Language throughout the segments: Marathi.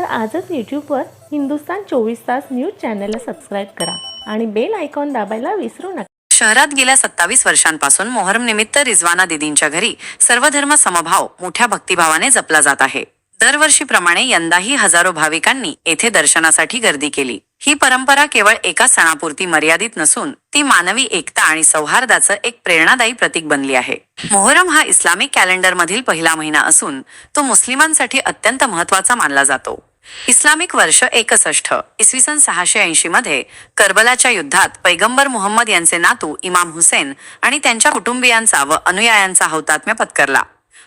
तर आजच यूट्यूबवर हिंदुस्तान चोवीस तास न्यूज चॅनलला सबस्क्राईब करा आणि बेल आयकॉन दाबायला विसरू नका. शहरात गेल्या सत्तावीस वर्षांपासून मोहरम निमित्त रिजवाना दिदींच्या घरी सर्वधर्म समभाव मोठ्या भक्तिभावाने जपला जात आहे. दरवर्षीप्रमाणे यंदाही हजारो भाविकांनी येथे दर्शनासाठी गर्दी केली. ही परंपरा केवळ एका सणापुरती मर्यादित नसून ती मानवी एकता आणि सौहार्दाचं एक प्रेरणादायी प्रतीक बनली आहे. मोहरम हा इस्लामिक कॅलेंडरमधील पहिला महिना असून तो मुस्लिमांसाठी अत्यंत महत्त्वाचा मानला जातो. इस्लामिक वर्ष एकसष्ट इसवी सन सहाशे ऐंशी मध्ये करबलाच्या युद्धात पैगंबर मुहम्मद यांचे नातू इमाम हुसेन आणि त्यांच्या कुटुंबियांचा व अनुयायांचा हौतात्म्य पत्करला.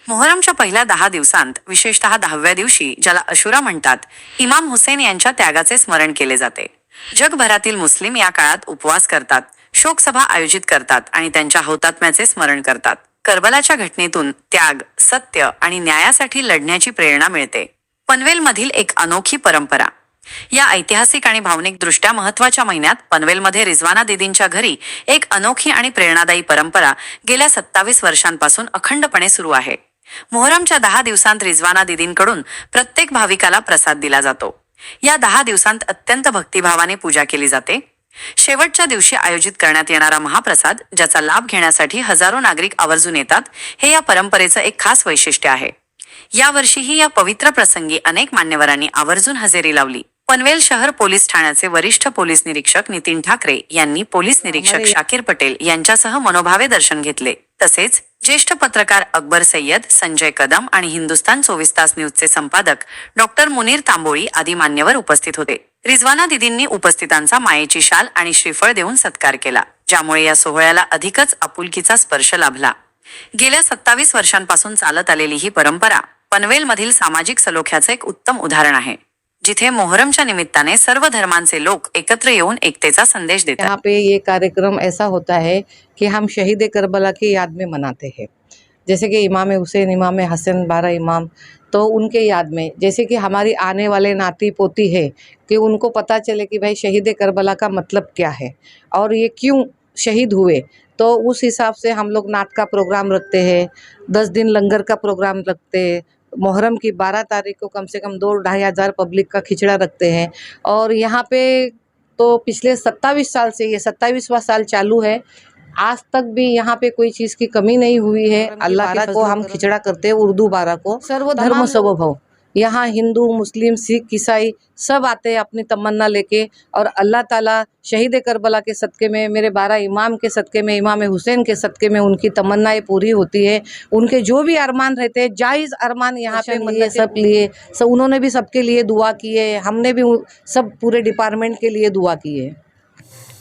मोहरमच्या पहिल्या दहा दिवसांत विशेषतः दहाव्या दिवशी ज्याला अशुरा म्हणतात इमाम हुसेन यांच्या त्यागाचे स्मरण केले जाते. जगभरातील मुस्लिम या काळात उपवास करतात शोकसभा आयोजित करतात आणि त्यांच्या हौतात्म्याचे स्मरण करतात. करबलाच्या घटनेतून त्याग सत्य आणि न्यायासाठी लढण्याची प्रेरणा मिळते. पनवेलमधील एक अनोखी परंपरा. या ऐतिहासिक आणि भावनिक दृष्ट्या महत्त्वाच्या महिन्यात पनवेलमध्ये रिझवाना दिदींच्या घरी एक अनोखी आणि प्रेरणादायी परंपरा गेल्या सत्तावीस वर्षांपासून अखंडपणे सुरू आहे. मोहरमच्या दहा दिवसांत रिझवाना दिदींकडून प्रत्येक भाविकाला प्रसाद दिला जातो. या दहा दिवसांत अत्यंत भक्तिभावाने पूजा केली जाते. शेवटच्या दिवशी आयोजित करण्यात येणारा महाप्रसाद ज्याचा लाभ घेण्यासाठी हजारो नागरिक आवर्जून येतात हे या परंपरेचं एक खास वैशिष्ट्य आहे. यावर्षीही या पवित्र प्रसंगी अनेक मान्यवरांनी आवर्जून हजेरी लावली. पनवेल शहर पोलीस ठाण्याचे वरिष्ठ पोलीस निरीक्षक नितीन ठाकरे यांनी पोलीस निरीक्षक शाकीर पटेल यांच्यासह मनोभावे दर्शन घेतले. तसेच ज्येष्ठ पत्रकार अकबर सय्यद संजय कदम आणि हिंदुस्तान चोवीस तास न्यूजचे संपादक डॉक्टर मुनीर तांबोळी आदी मान्यवर उपस्थित होते. रिझवाना दिदींनी उपस्थितांचा मायेची शाल आणि श्रीफळ देऊन सत्कार केला ज्यामुळे या सोहळ्याला अधिकच आपुलकीचा स्पर्श लाभला. गेल्या सत्तावीस वर्षांपासून चालत आलेली ही परंपरा पनवेलमधील सामाजिक सलोख्याचं एक उत्तम उदाहरण आहे जिथे मोहरमच्या निमित्ताने सर्व धर्मांचे लोक एकत्र येऊन एकतेचा संदेश देतात. यहाँ पे ये कार्यक्रम ऐसा होता है कि हम शहीद करबला की याद में मनाते हैं। जैसे कि इमाम हुसैन इमाम हसन बारह इमाम तो उनके याद में जैसे कि हमारी आने वाले नाती पोती है कि उनको पता चले कि भाई शहीद करबला का मतलब क्या है और ये क्यों शहीद हुए? तो उस हिसाब से हम लोग नात का प्रोग्राम रखते हैं दस दिन लंगर का प्रोग्राम रखते हैं मुहर्रम की बारह तारीख को कम से कम दो ढाई हज़ार पब्लिक का खिचड़ा रखते हैं। और यहाँ पे तो पिछले सत्ताईस साल से ये सत्ताईसवा साल चालू है। आज तक भी यहाँ पे कोई चीज़ की कमी नहीं हुई है। अल्लाह को हम खिचड़ा करते हैं उर्दू बारह को। सर्वधर्म स्वभव स्वभाव। यहाँ हिंदू मुस्लिम सिख ईसाई सब आते हैं अपनी तमन्ना लेके और अल्लाह ताला शहीद करबला के सदक़े में मेरे बारह इमाम के सदक़े में इमाम हुसैन के सदक़े में उनकी तमन्नाएं पूरी होती है। उनके जो भी अरमान रहते हैं जायज़ अरमान यहाँ पे लिए सब लिए सब उन्होंने भी सबके लिए दुआ की है हमने भी सब पूरे डिपार्टमेंट के लिए दुआ की है।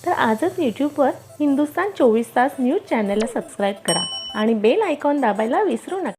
तर आजच यूट्यूबवर हिंदुस्तान चोवीस तास न्यूज चॅनलला सबस्क्राईब करा आणि बेल आयकॉन दाबायला विसरू नका.